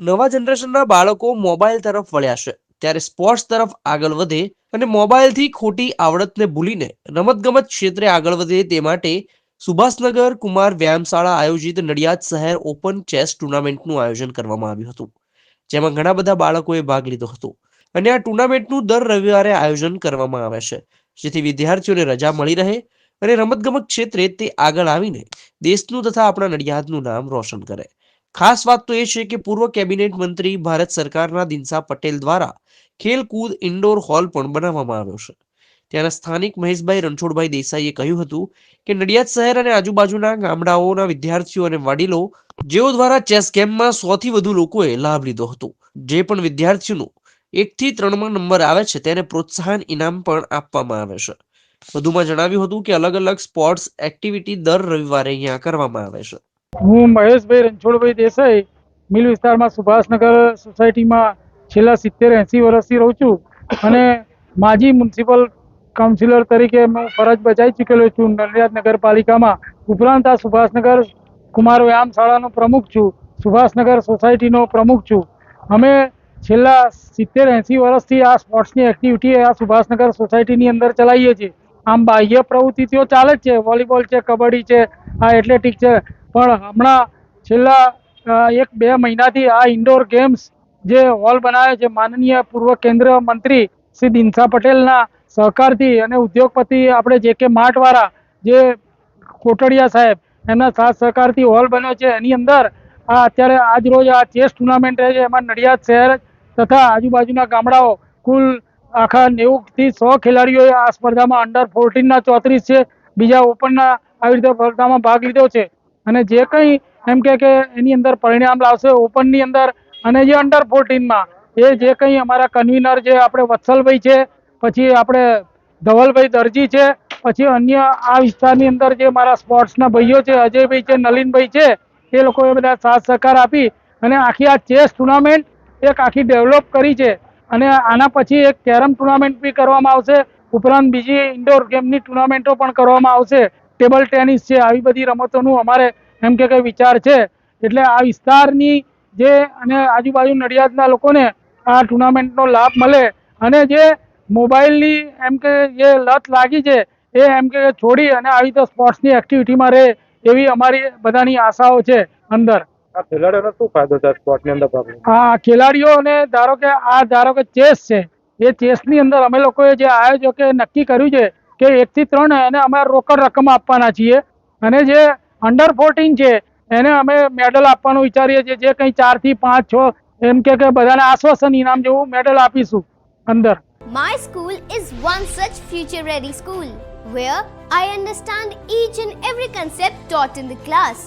નવા જનરેશનના બાળકો મોબાઈલ તરફ વળ્યા છે. ત્યારે સ્પોર્ટ્સ તરફ આગળ વધે અને મોબાઈલથી ખોટી આવડતને ભૂલીને રમતગમત ક્ષેત્રે આગળ વધે તે માટે સુભાષનગર કુમાર વ્યાયામશાળા આયોજિત નડિયાદ શહેર ઓપન ચેસ ટુર્નામેન્ટનું આયોજન કરવામાં આવ્યું હતું, જેમાં ઘણા બધા બાળકોએ ભાગ લીધો હતો. અને આ ટુર્નામેન્ટનું દર રવિવારે આયોજન કરવામાં આવે છે, જેથી વિદ્યાર્થીઓને રજા મળી રહે અને રમતગમત ક્ષેત્રે તે આગળ આવીને દેશનું તથા આપણા નડિયાદનું નામ રોશન કરે. ખાસ વાત તો એ છે કે પૂર્વ કેબિનેટ મંત્રી ભારત સરકારના દિનસા પટેલ દ્વારા ખેલકૂદ ઇન્ડોર હોલ પણ બનાવવામાં આવ્યો છે. ત્યાંના સ્થાનિક મહેશભાઈ રણછોડભાઈ દેસાઈએ કહ્યું હતું કે નડિયાદ શહેર અને આજુબાજુના ગામડાઓના વિદ્યાર્થીઓ અને વડીલો જેઓ દ્વારા ચેસ ગેમમાં સોથી વધુ લોકોએ લાભ લીધો હતો. જે પણ વિદ્યાર્થીઓનું એકથી ત્રણમાં નંબર આવે છે તેને પ્રોત્સાહન ઇનામ પણ આપવામાં આવે છે. વધુમાં જણાવ્યું હતું કે અલગ અલગ સ્પોર્ટ્સ એક્ટિવિટી દર રવિવારે અહીંયા કરવામાં આવે છે. હું મહેશભાઈ રણછોડભાઈ દેસાઈ, મિલ વિસ્તારમાં સુભાષનગર સોસાયટીમાં છેલ્લા સિત્તેર એંસી વર્ષથી રહું છું અને માજી મ્યુનિસિપલ કાઉન્સિલર તરીકે હું ફરજ બજાવી ચૂકેલો છું. નડિયાદ નગરપાલિકામાં ઉપરાંત આ સુભાષનગર કુમાર વ્યાયામ શાળાનો પ્રમુખ છું, સુભાષનગર સોસાયટીનો પ્રમુખ છું. અમે છેલ્લા સિત્તેર એંસી વર્ષથી આ સ્પોર્ટ્સની એક્ટિવિટી આ સુભાષનગર સોસાયટીની અંદર ચલાવીએ છીએ. આમ બાહ્ય પ્રવૃત્તિઓ ચાલે જ છે. વોલીબોલ છે, કબડ્ડી છે, આ એથ્લેટિક છે. પણ હમણાં છેલ્લા એક બે મહિનાથી આ ઇન્ડોર ગેમ્સ જે હોલ બનાવ્યો છે, માનનીય પૂર્વ કેન્દ્રીય મંત્રી શ્રી દિનસા પટેલના સહકારથી અને ઉદ્યોગપતિ આપણે જે કે માર્ટવાળા જે કોટડિયા સાહેબ, એમના સાથ સહકારથી હોલ બન્યો છે. એની અંદર આ અત્યારે આજ રોજ આ ચેસ ટુર્નામેન્ટ રહે છે. એમાં નડિયાદ શહેર તથા આજુબાજુના ગામડાઓ કુલ આખા નેવુંથી સો ખેલાડીઓએ આ સ્પર્ધામાં અંડર ફોર્ટીનના ચોત્રીસ છે. બીજા ઓપનના આવી રીતે સ્પર્ધામાં ભાગ લીધો છે. અને જે કંઈ એમ કે એની અંદર પરિણામ લાવશે ઓપનની અંદર અને જે અંડર ફોર્ટીનમાં એ જે કંઈ અમારા કન્વીનર જે આપણે વત્સલભાઈ છે, પછી આપણે ધવલભાઈ દરજી છે, પછી અન્ય આ વિસ્તારની અંદર જે મારા સ્પોર્ટ્સના ભાઈઓ છે, અજયભાઈ છે, નલિનભાઈ છે, એ લોકોએ બધા સાથ સહકાર આપી અને આખી આ ચેસ ટુર્નામેન્ટ એક આખી ડેવલપ કરી છે. અને આના પછી એક કેરમ ટુર્નામેન્ટ બી કરવામાં આવશે. ઉપરાંત બીજી ઇન્ડોર ગેમની ટુર્નામેન્ટો પણ કરવામાં આવશે. ટેબલ ટેનિસ છે, આવી બધી રમતોનું અમારે એમ કે કંઈ વિચાર છે. એટલે આ વિસ્તારની જે અને આજુબાજુ નડિયાદના લોકોને આ ટુર્નામેન્ટનો લાભ મળે. અને જે મોબાઈલની એમ કે જે લત લાગી છે, એ એમ કે છોડી અને આવી રીતે સ્પોર્ટ્સની એક્ટિવિટીમાં રહે એવી અમારી બધાની આશાઓ છે અંદર. આ ખેલાડીઓને શું ફાયદો થાય સ્પોર્ટની અંદર ભાગ લઈને? ખેલાડીઓને ધારો કે આ ધારો કે ચેસ છે એ ચેસની અંદર અમે લોકોએ જે આયોજકે નક્કી કર્યું છે કે એકથી ત્રણ એને અમે રોકડ રકમ આપવાના છીએ અને જે અંડર ફોર્ટીન છે એને અમે મેડલ આપવાનું વિચારીએ છીએ જે કંઈ ચારથી પાંચ છ એમ કે કે બધાને આશ્વાસન ઇનામ જેવું મેડલ આપીશું અંદર My school is one such future ready school where I understand each and every concept taught in the class